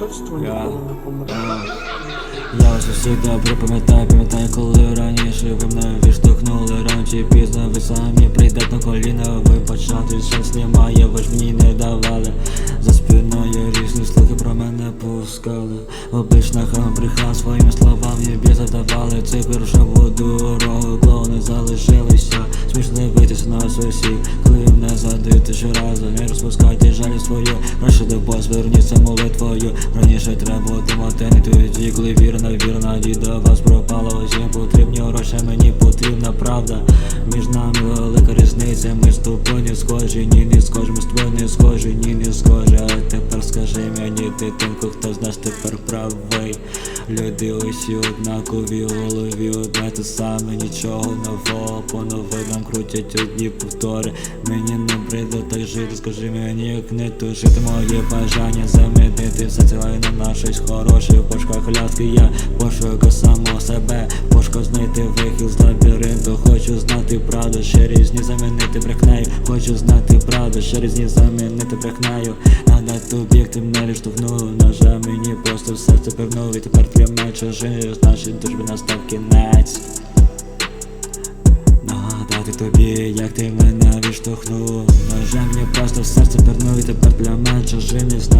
Я- ніколи не помре. Я вас усіх добре пам'ятаю, пам'ятаю, коли раніше ви мене відштовхнули рано чи пізно, ви самі прийдете на коліна, ви почати шанс немає, ви ж мені не давали. За спиною різні слухи про мене пускали. Обична хам брехав своїми словами, бі задавали цифр вже воду дорогу, клоуни залишилися. Мене задаєте щоразу, не розпускайте жалі свою, краще до зверніться молитвою. Раніше треба отримати не тоді, коли вірна, вірна діда вас пропала. Усім потрібні гроші, мені потрібна правда. Між нами велика різниця, ми з тобою не схожі, ні, не схожі, ми з тобою не схожі, ні, не схожі. А тепер скажи мені, дитинку, хто з тепер правий? Люди усі однакові, голові одне те саме, нічого нового, по новинам крутять одні повтори. Мені не прийде так жити, скажи мені, як не тушити моє бажання замінити все ціле на щось хороше в пошуках ляски я пошуку самого себе, пошуку знайти вихід з лабіринту, хочу знати правду, ще різні замінити брехнею, хочу знати правду, ще різні замінити брехнею, надати об'єкти мене відштовхнули, на жаль, мені просто все це певнув, і тепер мене чужини, значить дружби настав кінець. Нагадати тобі, як ти мене відштовхнув жаль, мені просто в серце пернув І тепер для мене настав кінець